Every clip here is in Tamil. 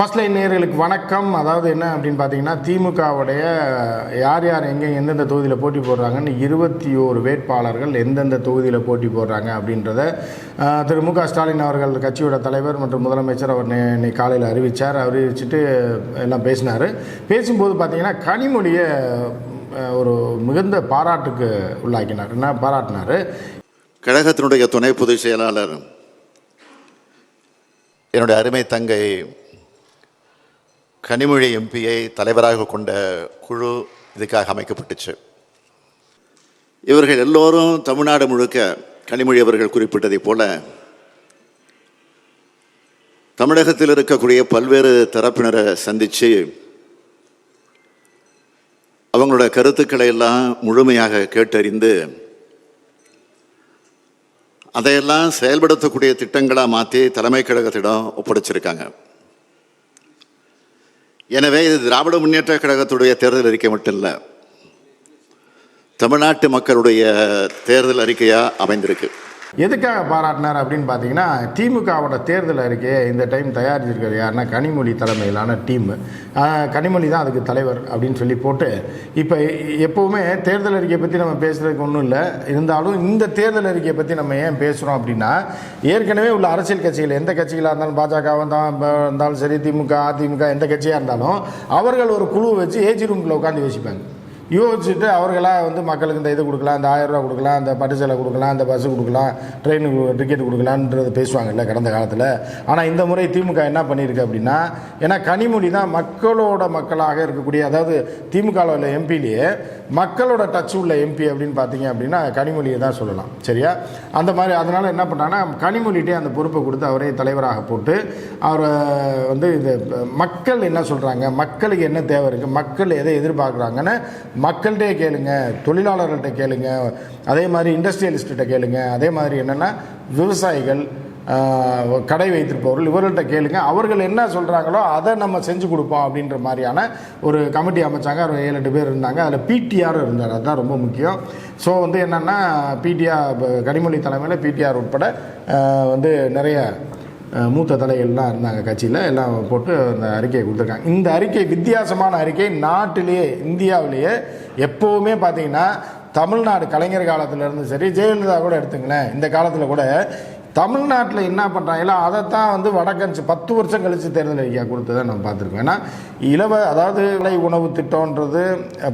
ஃபர்ஸ்ட் லைன் நேர்களுக்கு வணக்கம். அதாவது என்ன அப்படின்னு பார்த்தீங்கன்னா திமுகவுடைய யார் யார் எங்கே எந்தெந்த தொகுதியில் போட்டி போடுறாங்கன்னு இருபத்தி ஓரு வேட்பாளர்கள் எந்தெந்த தொகுதியில் போட்டி போடுறாங்க அப்படின்றத திரு மு க ஸ்டாலின் அவர்கள் கட்சியோட தலைவர் மற்றும் முதலமைச்சர் அவர் இன்னைக்கு காலையில் அறிவித்தார் அறிவிச்சுட்டு எல்லாம் பேசினார். பேசும்போது பார்த்தீங்கன்னா கனிமொழியை ஒரு மிகுந்த பாராட்டுக்கு உள்ளாக்கினார். என்ன பாராட்டினார்? கழகத்தினுடைய துணை பொதுச் செயலாளர் என்னுடைய அருமை தங்கை கனிமொழி எம்பியை தலைவராக கொண்ட குழு இதுக்காக அமைக்கப்பட்டுச்சு. இவர்கள் எல்லோரும் தமிழ்நாடு முழுக்க கனிமொழி அவர்கள் குறிப்பிட்டதைப் போல தமிழகத்தில் இருக்கக்கூடிய பல்வேறு தரப்பினரை சந்தித்து அவங்களோட கருத்துக்களை எல்லாம் முழுமையாக கேட்டறிந்து அதையெல்லாம் செயல்படுத்தக்கூடிய திட்டங்களாக மாற்றி தலைமை கழகத்திடம் ஒப்படைச்சிருக்காங்க. எனவே இது திராவிட முன்னேற்ற கழகத்துடைய தேர்தல் அறிக்கை மட்டும் இல்லை. தமிழ்நாட்டு மக்களுடைய தேர்தல் அறிக்கையாக அமைந்திருக்கு. எதுக்காக பாராட்டினார் அப்படின்னு பார்த்தீங்கன்னா திமுகவோட தேர்தல் அறிக்கையை இந்த டைம் தயாரிச்சிருக்கிறது யாருன்னா கனிமொழி தலைமையிலான டீம் கனிமொழி தான் அதுக்கு தலைவர் அப்படின்னு சொல்லி போட்டு இப்போ எப்போவுமே தேர்தல் அறிக்கையை பற்றி நம்ம பேசுகிறதுக்கு ஒன்றும் இல்லை. இருந்தாலும் இந்த தேர்தல் அறிக்கையை பற்றி நம்ம ஏன் பேசுகிறோம் அப்படின்னா ஏற்கனவே உள்ள அரசியல் கட்சிகள் எந்த கட்சிகளாக இருந்தாலும் பாஜக இருந்தாலும் சரி திமுக அதிமுக எந்த கட்சியாக இருந்தாலும் அவர்கள் ஒரு குழு வச்சு ஏஜி ரூமில் உட்காந்து யோசிப்பாங்க. யோசிச்சுட்டு அவர்களாக வந்து மக்களுக்கு இந்த இது கொடுக்கலாம் இந்த ஆயிரம் ரூபா கொடுக்கலாம் இந்த பட்டு சேலை கொடுக்கலாம் இந்த பஸ்ஸு கொடுக்கலாம் ட்ரெயினுக்கு டிக்கெட் கொடுக்கலான்றது பேசுவாங்கல்ல கடந்த காலத்தில். ஆனால் இந்த முறை திமுக என்ன பண்ணியிருக்கு அப்படின்னா ஏன்னா கனிமொழி தான் மக்களோட மக்களாக இருக்கக்கூடிய அதாவது திமுகவில் உள்ள எம்பிலேயே மக்களோட டச் உள்ள எம்பி அப்படின்னு பார்த்தீங்க அப்படின்னா கனிமொழியை தான் சொல்லலாம். சரியா? அந்த மாதிரி அதனால் என்ன பண்ணாங்கன்னா கனிமொழிகிட்டே அந்த பொறுப்பை கொடுத்து அவரே தலைவராக போட்டு அவரை வந்து இந்த மக்கள் என்ன சொல்கிறாங்க மக்களுக்கு என்ன தேவை இருக்குது மக்கள் எதை எதிர்பார்க்குறாங்கன்னு மக்கள்கிட்டே கேளுங்க தொழிலாளர்கள்ட்ட கேளுங்க அதே மாதிரி இண்டஸ்ட்ரியலிஸ்ட்ட கேளுங்க அதே மாதிரி என்னென்னா விவசாயிகள் கடை வைத்திருப்பவர்கள் இவர்கள்ட்ட கேளுங்க. அவர்கள் என்ன சொல்கிறாங்களோ அதை நம்ம செஞ்சு கொடுப்போம் அப்படின்ற மாதிரியான ஒரு கமிட்டி அமைச்சாங்க. ஒரு ஏழு எட்டு பேர் இருந்தாங்க. அதில் பிடிஆர் இருந்தார். அதுதான் ரொம்ப முக்கியம். ஸோ வந்து என்னென்னா பிடிஆர் கனிமொழி தலைமையில் பிடிஆர் உட்பட வந்து நிறைய மூத்த தலைகள்லாம் இருந்தாங்க கட்சியில். எல்லாம் போட்டு அந்த அறிக்கையை கொடுத்துருக்காங்க. இந்த அறிக்கை வித்தியாசமான அறிக்கை. நாட்டிலேயே இந்தியாவிலேயே எப்போவுமே பார்த்தீங்கன்னா தமிழ்நாடு கலைஞர் காலத்துல இருந்து சரி ஜெயலலிதா கூட எடுத்துங்களேன். இந்த காலத்தில் கூட தமிழ்நாட்டில் என்ன பண்ணுறாங்களோ அதைத்தான் வந்து வடக்கன்ஸ் பத்து வருஷம் கழித்து தேர்தல் அறிக்கையாக கொடுத்ததை நம்ம பார்த்துருக்கோம். ஏன்னா இலவ அதாவது இலை உணவு திட்டம்ன்றது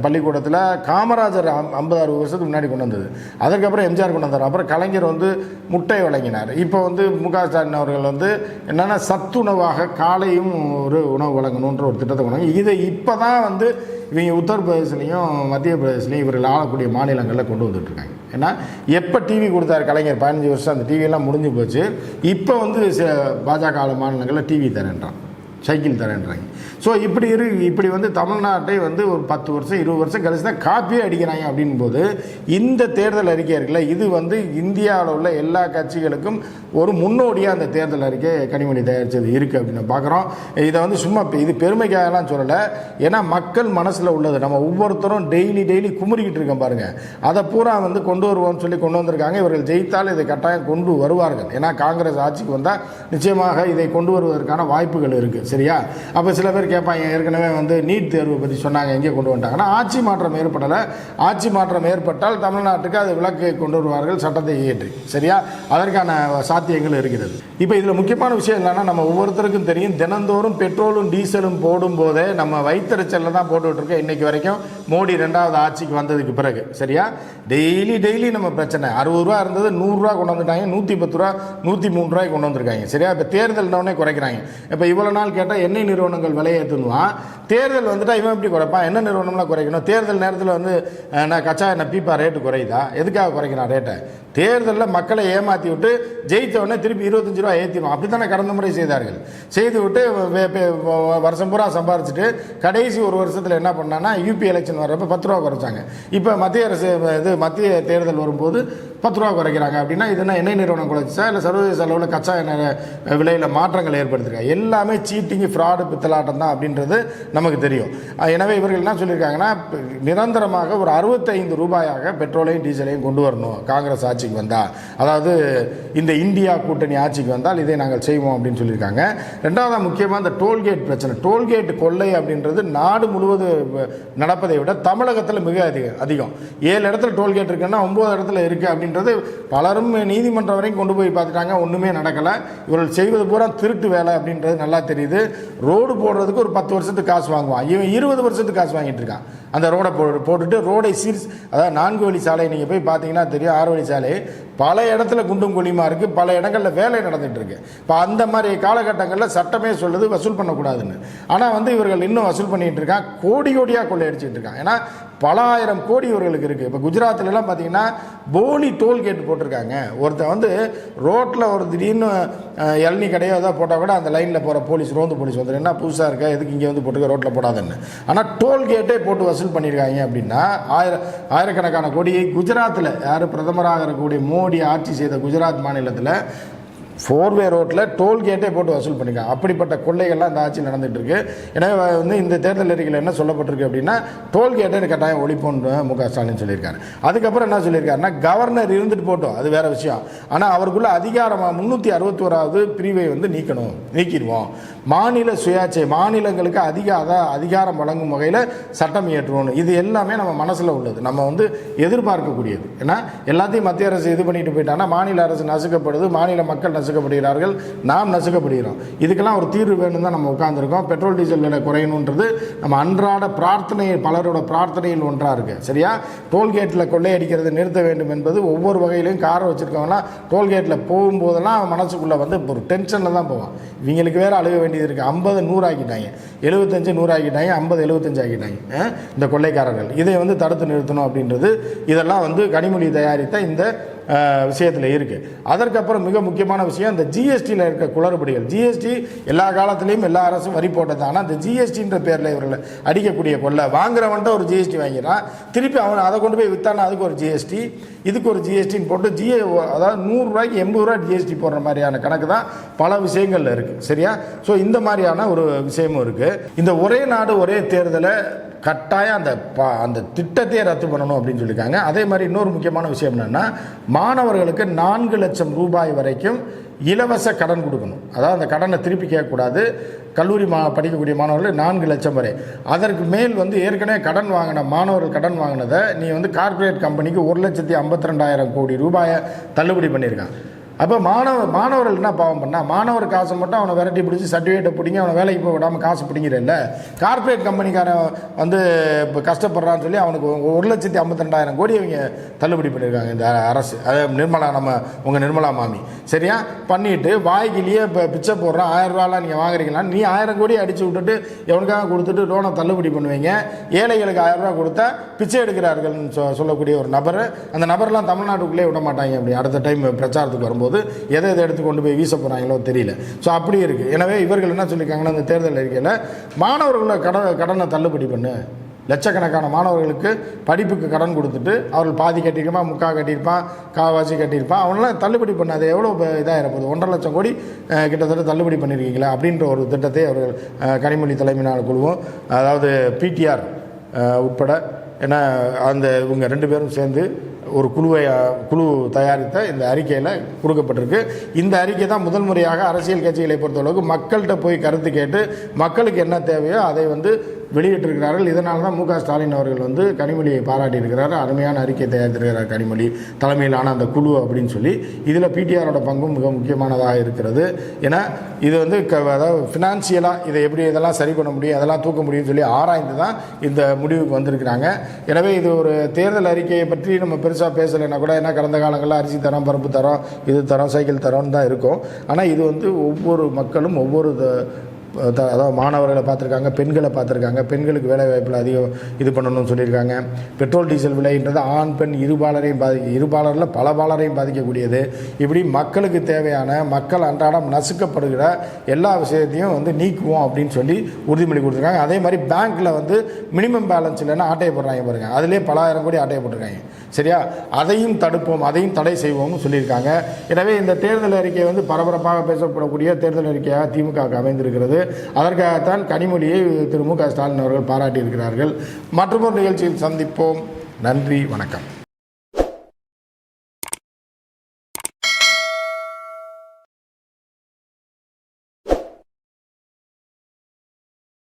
பள்ளிக்கூடத்தில் காமராஜர் ஐம்- ஐம்பது அறுபது வருஷத்துக்கு முன்னாடி கொண்டு வந்தது. அதுக்கப்புறம் எம்ஜிஆர் கொண்டு வந்தார். அப்புறம் கலைஞர் வந்து முட்டை வழங்கினார். இப்போ வந்து மு க ஸ்டாலின் அவர்கள் வந்து என்னென்னா சத்துணவாக காலையும் ஒரு உணவு வழங்கணுன்ற ஒரு திட்டத்தை கொண்டு இதை இப்போ தான் வந்து இவங்க உத்தரப்பிரதேசலையும் மத்திய பிரதேசலையும் இவர்கள் ஆளக்கூடிய மாநிலங்களில் கொண்டு வந்துட்டுருக்காங்க. ஏன்னா எப்போ டிவி கொடுத்தாரு கலைஞர் பதினஞ்சு வருஷம் அந்த டிவியெல்லாம் முடிஞ்சு போச்சு. இப்போ வந்து ச- பாஜக மாநிலங்களில் டிவி தரேன்றான். சைக்கிள் தரேன்றாங்க. ஸோ இப்படி இரு இப்படி வந்து தமிழ்நாட்டை வந்து ஒரு பத்து வருஷம் இருபது வருஷம் கழிச்சு தான் காப்பியே அடிக்கிறாங்க அப்படின் போது இந்த தேர்தல் அறிக்கை இருக்குல்ல இது வந்து இந்தியாவில் உள்ள எல்லா கட்சிகளுக்கும் ஒரு முன்னோடியாக அந்த தேர்தல் அறிக்கை கனிமொழி தயாரித்தது இருக்குது அப்படின்னு பார்க்குறோம். இதை வந்து சும்மா இது பெருமைக்காகலாம் சொல்லலை. ஏன்னா மக்கள் மனசில் உள்ளது. நம்ம ஒவ்வொருத்தரும் டெய்லி டெய்லி குமுறிக்கிட்டு இருக்கோம் பாருங்கள் அதை பூரா வந்து கொண்டு வருவோம்னு சொல்லி கொண்டு வந்திருக்காங்க. இவர்கள் ஜெயித்தால் இதை கட்டாயம் கொண்டு வருவார்கள். ஏன்னா காங்கிரஸ் ஆட்சிக்கு வந்தால் நிச்சயமாக இதை கொண்டு வருவதற்கான வாய்ப்புகள் இருக்குது சரியா? அப்போ சில பேர் கேட்பாங்க ஏற்கனவே வந்து நீட் தேர்வு பற்றி சொன்னாங்க எங்கே கொண்டு வந்துட்டாங்கன்னா ஆட்சி மாற்றம் ஏற்படலை. ஆட்சி மாற்றம் ஏற்பட்டால் தமிழ்நாட்டுக்கு அது விளக்கை கொண்டு வருவார்கள் சட்டத்தை இயற்றி. சரியா? அதற்கான சாத்தியங்கள் இருக்கிறது. இப்போ இதில் முக்கியமான விஷயம் என்னன்னா நம்ம ஒவ்வொருத்தருக்கும் தெரியும் தினந்தோறும் பெட்ரோலும் டீசலும் போடும் போதே நம்ம வைத்தறிச்சலில் தான் போட்டுக்கிட்டு இருக்கோம் இன்னைக்கு வரைக்கும். மோடி ரெண்டாவது ஆட்சிக்கு வந்ததுக்கு பிறகு. சரியா? டெய்லி டெய்லி நம்ம பிரச்சனை. அறுபது ரூபா இருந்தது நூறுரூவா கொண்டு வந்துட்டாங்க. நூற்றி பத்து ரூபா நூற்றி மூணு ரூபாய்க்கு கொண்டு வந்திருக்காங்க. சரியா? இப்போ தேர்தல் குறைக்கிறாங்க. இப்போ இவ்வளோ நாள் கேட்டால் எண்ணெய் நிறுவனங்கள் விலையேற்றணுவான் தேர்தல் வந்துட்டா இவன் எப்படி குறைப்பான்? என்ன நிறுவனம்லாம் குறைக்கணும்? தேர்தல் நேரத்தில் வந்து நான் கச்சா என்ன பீப்பா ரேட்டு குறையுதா? எதுக்காக குறைக்கிறான் ரேட்டை தேர்தலில் மக்களை ஏமாற்றி விட்டு ஜெயித்த உடனே திருப்பி இருபத்தஞ்சு ரூபா ஏற்றிடும் அப்படி தானே கடந்த முறை செய்தார்கள்? செய்து விட்டு வருஷம் பூரா சம்பாரிச்சிட்டு கடைசி ஒரு வருஷத்தில் என்ன பண்ணான்னா யூபி எலெக்ஷன் வர்றப்ப பத்து ரூபா குறைச்சாங்க. இப்போ மத்திய அரசு இது மத்திய தேர்தல் வரும்போது பத்து ரூபா குறைக்கிறாங்க. அப்படின்னா இது என்ன எண்ணெய் நிறுவனம் குறைச்சா இல்லை சர்வதேச அளவில் கச்சா எண்ணெய் விலையில் மாற்றங்கள் ஏற்படுத்திருக்காங்க எல்லாமே சீட்டிங்கு ஃப்ராடு பித்தலாட்டம் தான் அப்படின்றது நமக்கு தெரியும். எனவே இவர்கள் என்ன சொல்லியிருக்காங்கன்னா நிரந்தரமாக ஒரு அறுபத்தைந்து ரூபாயாக பெட்ரோலையும் டீசலையும் கொண்டு வரணும். காங்கிரஸ் ஆட்சிக்கு வந்தால் அதாவது இந்த இந்தியா கூட்டணி ஆட்சிக்கு வந்தால் இதை நாங்கள் செய்வோம் அப்படின்னு சொல்லியிருக்காங்க. ரெண்டாவது முக்கியமாக இந்த டோல்கேட் பிரச்சனை. டோல்கேட் கொள்ளை அப்படின்றது நாடு முழுவதும் நடப்பதை விட தமிழகத்தில் மிக அதிகம் அதிகம். ஏழு இடத்துல டோல்கேட் இருக்குன்னா ஒம்பது இடத்துல இருக்குது அப்படின்றது பலரும் நீதிமன்றம் வரைக்கும் கொண்டு போய் பார்த்துட்டாங்க. ஒன்றுமே நடக்கலை. இவர்கள் செய்வது பூரா திருட்டு வேலை அப்படின்றது நல்லா தெரியுது. ரோடு போடுறதுக்கு ஒரு பத்து வருஷத்துக்கு காசு வாங்குவான். இவன் இருபது வருஷத்துக்கு காசு வாங்கிட்டு இருக்கான். அந்த ரோடை போ போட்டுட்டு ரோடை சீர் அதாவது நான்கு வழி சாலையை நீங்கள் போய் பார்த்தீங்கன்னா தெரியும் ஆறு வழி சாலை. பல இடத்துல குண்டும் குழியுமா இருக்குது பல இடங்களில் வேலை நடந்துகிட்டு இருக்கு. இப்போ அந்த மாதிரி காலகட்டங்களில் சட்டமே சொல்லுது வசூல் பண்ணக்கூடாதுன்னு. ஆனால் வந்து இவர்கள் இன்னும் வசூல் பண்ணிகிட்டு இருக்கான் கோடி கோடியாக கொள்ளையடிச்சிட்டு இருக்கான் ஏன்னா பல ஆயிரம் கோடி இவர்களுக்கு இருக்குது இப்போ குஜராத்லலாம் பார்த்தீங்கன்னா போலி டோல்கேட் போட்டிருக்காங்க. ஒருத்தன் வந்து ரோட்டில் ஒரு திடீர்னு அஹ், இளநீ கடையோ ஏதாவது போட்டால் கூட அந்த லைனில் போகிற போலீஸ் ரோந்து போலீஸ் வந்துடும் என்ன புதுசாக இருக்கா எதுக்கு இங்கே வந்து போட்டுக்க ரோட்டில் போடாதுன்னு. ஆனால் டோல்கேட்டே போட்டு வசூல் பண்ணியிருக்காங்க அப்படின்னா ஆயிரம் ஆயிரக்கணக்கான கோடியை குஜராத்தில் யார் பிரதமராக இருக்கக்கூடிய மோடி ஆட்சி செய்த குஜராத் மாநிலத்தில் ஃபோர்வே ரோட்டில் டோல்கேட்டே போட்டு வசூல் பண்ணிருக்காங்க அப்படிப்பட்ட கொள்ளைகள்லாம் இந்த ஆட்சி நடந்துட்டு இருக்கு எனவே வந்து இந்த தேர்தல் அறிக்கையில் என்ன சொல்லப்பட்டிருக்கு அப்படின்னா டோல்கேட்டை கட்டாயம் ஒழிப்போன்னு மு க ஸ்டாலின் சொல்லியிருக்காரு. அதுக்கப்புறம் என்ன சொல்லியிருக்காருன்னா கவர்னர் இருந்துட்டு போட்டோம். அது வேற விஷயம். ஆனால் அவருக்குள்ள அதிகாரமாக முந்நூற்றி அறுபத்தோராவது பிரிவை வந்து நீக்கணும் நீக்கிடுவோம். மாநில சுயாட்சி மாநிலங்களுக்கு அதிக அதிகாரம் வழங்கும் வகையில் சட்டம் இயற்றுவோம் இது எல்லாமே நம்ம மனசில் உள்ளது. நம்ம வந்து எதிர்பார்க்கக்கூடியது. ஏன்னா எல்லாத்தையும் மத்திய அரசு இது பண்ணிட்டு போயிட்டாங்கன்னா மாநில அரசு நசுக்கப்படுது மாநில மக்கள் நசுக்கப்படுகிறார்கள். நாம் நசுக்கப்படுகிறோம். இதுக்கெல்லாம் ஒரு தீர்வு வேணும் தான் நம்ம உட்காந்துருக்கோம் பெட்ரோல் டீசல் விலை குறையணுன்றது நம்ம அன்றாட பிரார்த்தனை பலரோட பிரார்த்தனையில் ஒன்றாக இருக்குது சரியா? டோல்கேட்டில் கொள்ளையடிக்கிறதை நிறுத்த வேண்டும் என்பது ஒவ்வொரு வகையிலையும் காரை வச்சுருக்கவங்களாம் டோல்கேட்டில் போகும்போதெல்லாம் மனசுக்குள்ளே வந்து ஒரு டென்ஷனில் தான் போவான். இவங்களுக்கு வேற அழுக வேண்டியது இருக்குது ஐம்பது நூறு ஆக்கிட்டாங்க எழுபத்தஞ்சு நூறு ஆக்கிட்டாங்க ஐம்பது எழுபத்தஞ்சு ஆக்கிட்டாங்க. இந்த கொள்ளைக்காரர்கள். இதை வந்து தடுத்து நிறுத்தணும் அப்படின்றது இதெல்லாம் வந்து கனிமொழி தயாரித்த இந்த விஷயத்தில் இருக்குது அதற்கப்புறம் மிக முக்கியமான விஷயம் இந்த ஜிஎஸ்டியில் இருக்க குளறுபடிகள். ஜிஎஸ்டி எல்லா காலத்துலேயும் எல்லா அரசும் வரி போட்டது. ஆனால் இந்த ஜிஎஸ்டின்ற பேரில் இவர்களை அடிக்கக்கூடிய கொள்ளை வாங்குறவன்ட்ட ஒரு ஜிஎஸ்டி வாங்கிடுறான். திருப்பி அவன் அதை கொண்டு போய் விற்றானா அதுக்கு ஒரு ஜிஎஸ்டி இதுக்கு ஒரு ஜிஎஸ்டின்னு போட்டு ஜிஏ அதாவது நூறுரூவாய்க்கு எண்பது ரூபா ஜிஎஸ்டி போடுற மாதிரியான கணக்கு தான் பல விஷயங்களில் இருக்குது சரியா? ஸோ இந்த மாதிரியான ஒரு விஷயமும் இருக்குது இந்த ஒரே நாடு ஒரே தேர்தலை கட்டாயம் அந்த ப அந்த திட்டத்தையே ரத்து பண்ணணும் அப்படின்னு சொல்லியிருக்காங்க. அதே மாதிரி இன்னொரு முக்கியமான விஷயம் என்னென்னா மாணவர்களுக்கு நான்கு லட்சம் ரூபாய் வரைக்கும் இலவச கடன் கொடுக்கணும். அதாவது அந்த கடனை திருப்பி கேட்கக்கூடாது. கல்லூரி மா படிக்கக்கூடிய மாணவர்கள் நான்கு லட்சம் வரை. அதற்கு மேல் வந்து ஏற்கனவே கடன் வாங்கின மாணவர்கள் கடன் வாங்கினதை நீ வந்து கார்ப்பரேட் கம்பெனிக்கு ஒரு லட்சத்தி ஐம்பத்தி ரெண்டாயிரம் கோடி ரூபாயை தள்ளுபடி பண்ணியிருக்காங்க அப்போ மாணவ மாணவர்கள் என்ன பாவம் பண்ணா மாணவர் காசை மட்டும் அவனை விரட்டி பிடிச்சி சர்டிஃபிகேட்டை பிடிங்க அவனை வேலைக்கு போக விடாமல் காசு பிடிங்கிறல்ல கார்ப்பரேட் கம்பெனிக்காரன் வந்து இப்போ கஷ்டப்படுறான்னு சொல்லி அவனுக்கு ஒரு- லட்சத்தி ஐம்பத்தெண்டாயிரம் கோடி அவங்க தள்ளுபடி பண்ணியிருக்காங்க இந்த அரசு. அதாவது நிர்மலா நம்ம உங்கள் நிர்மலா மாமி. சரியா? பண்ணிட்டு வாய்க்கிலேயே இப்போ பிச்சை போடுறான் ஆயிரம் ரூபாலாம் நீங்கள் வாங்குறீங்களா? நீ ஆயிரம் கோடி அடிச்சு விட்டுட்டு எவனுக்காக கொடுத்துட்டு லோனை தள்ளுபடி பண்ணுவீங்க? ஏழைகளுக்கு ஆயிரம் ரூபா கொடுத்தா பிச்சை எடுக்கிறார்கள்னு சொ சொல்லக்கூடிய ஒரு நபர். அந்த நபர்லாம் தமிழ்நாட்டுக்குள்ளே விட மாட்டாங்க அப்படி. அடுத்த டைம் பிரச்சாரத்துக்கு வரும்போது. எதை எதை எடுத்து கொண்டு போய் வீச போகிறாங்களோ தெரியல. ஸோ அப்படி இருக்குது எனவே இவர்கள் என்ன சொல்லியிருக்காங்கன்னா அந்த தேர்தல் அறிக்கையில் மாணவர்களை கடன் கடனை தள்ளுபடி பண்ணு. லட்சக்கணக்கான மாணவர்களுக்கு படிப்புக்கு கடன் கொடுத்துட்டு அவர்கள் பாதி கட்டியிருப்பான் முக்கா கட்டியிருப்பான் காவாசி கட்டியிருப்பான். அவனெலாம் தள்ளுபடி பண்ணாது எவ்வளோ இதாக இருப்பது ஒன்றரை லட்சம் கோடி கிட்டத்தட்ட தள்ளுபடி பண்ணியிருக்கீங்களா அப்படின்ற ஒரு திட்டத்தை அவர்கள் கனிமொழி தலைமையிலான குழுவும் அதாவது பிடிஆர் உட்பட ஏன்னா அந்த இவங்க ரெண்டு பேரும் சேர்ந்து ஒரு குழுவை குழு தயாரித்த இந்த அறிக்கையில் கொடுக்கப்பட்டிருக்கு. இந்த அறிக்கை தான் முதல் முறையாக அரசியல் கட்சிகளை பொறுத்தளவுக்கு மக்கள்கிட்ட போய் கருத்து கேட்டு மக்களுக்கு என்ன தேவையோ அதை வந்து வெளியிட்டிருக்கிறார்கள். இதனால் தான் மு க ஸ்டாலின் அவர்கள் வந்து கனிமொழியை பாராட்டியிருக்கிறார். அருமையான அறிக்கை தயாரித்திருக்கிறார் கனிமொழி. தலைமையிலான அந்த குழு அப்படின்னு சொல்லி இதில் பிடிஆரோட பங்கும் மிக முக்கியமானதாக இருக்கிறது. ஏன்னா இது வந்து க அதாவது ஃபினான்சியலாக இதை எப்படி இதெல்லாம் சரி பண்ண முடியும் அதெல்லாம் தூக்க முடியும்னு சொல்லி ஆராய்ந்து தான் இந்த முடிவுக்கு வந்திருக்கிறாங்க. எனவே இது ஒரு தேர்தல் அறிக்கையை பற்றி நம்ம பெருசாக பேசலைன்னா கூட ஏன்னா கடந்த காலங்களில் அரிசி தரோம் பருப்பு தரோம் இது தரோம் சைக்கிள் தரம்னு தான் இருக்கும். ஆனால் இது வந்து ஒவ்வொரு மக்களும் ஒவ்வொரு த- அதாவது மாணவர்களை பார்த்துருக்காங்க பெண்களை பார்த்துருக்காங்க பெண்களுக்கு வேலை வாய்ப்பில் அதிகம் இது பண்ணணும்னு சொல்லியிருக்காங்க. பெட்ரோல் டீசல் விலைன்றது ஆண் பெண் இருபாலரையும் பாதிக்க இருபாலரில் பல பாலரையும் பாதிக்கக்கூடியது. இப்படி மக்களுக்கு தேவையான மக்கள் அன்றாடம் நசுக்கப்படுகிற எல்லா விஷயத்தையும் வந்து நீக்குவோம் அப்படின்னு சொல்லி உறுதிமொழி கொடுத்துருக்காங்க. அதே மாதிரி பேங்க்கில் வந்து மினிமம் பேலன்ஸ் இல்லைன்னா ஆட்டையை போடுறாங்க பாருங்கள் அதிலே பலாயிரம் கோடி ஆட்டையை போட்டிருக்காங்க. சரியா? அதையும் தடுப்போம் அதையும் தடை செய்வோம்னு சொல்லியிருக்காங்க. எனவே இந்த தேர்தல் அறிக்கை வந்து பரபரப்பாக பேசப்படக்கூடிய தேர்தல் அறிக்கையாக திமுக அமைந்திருக்கிறது. அதற்காகத்தான் கனிமொழியை திரு மு க ஸ்டாலின் அவர்கள் பாராட்டியிருக்கிறார்கள். மற்றொரு நிகழ்ச்சியில் சந்திப்போம். நன்றி வணக்கம்.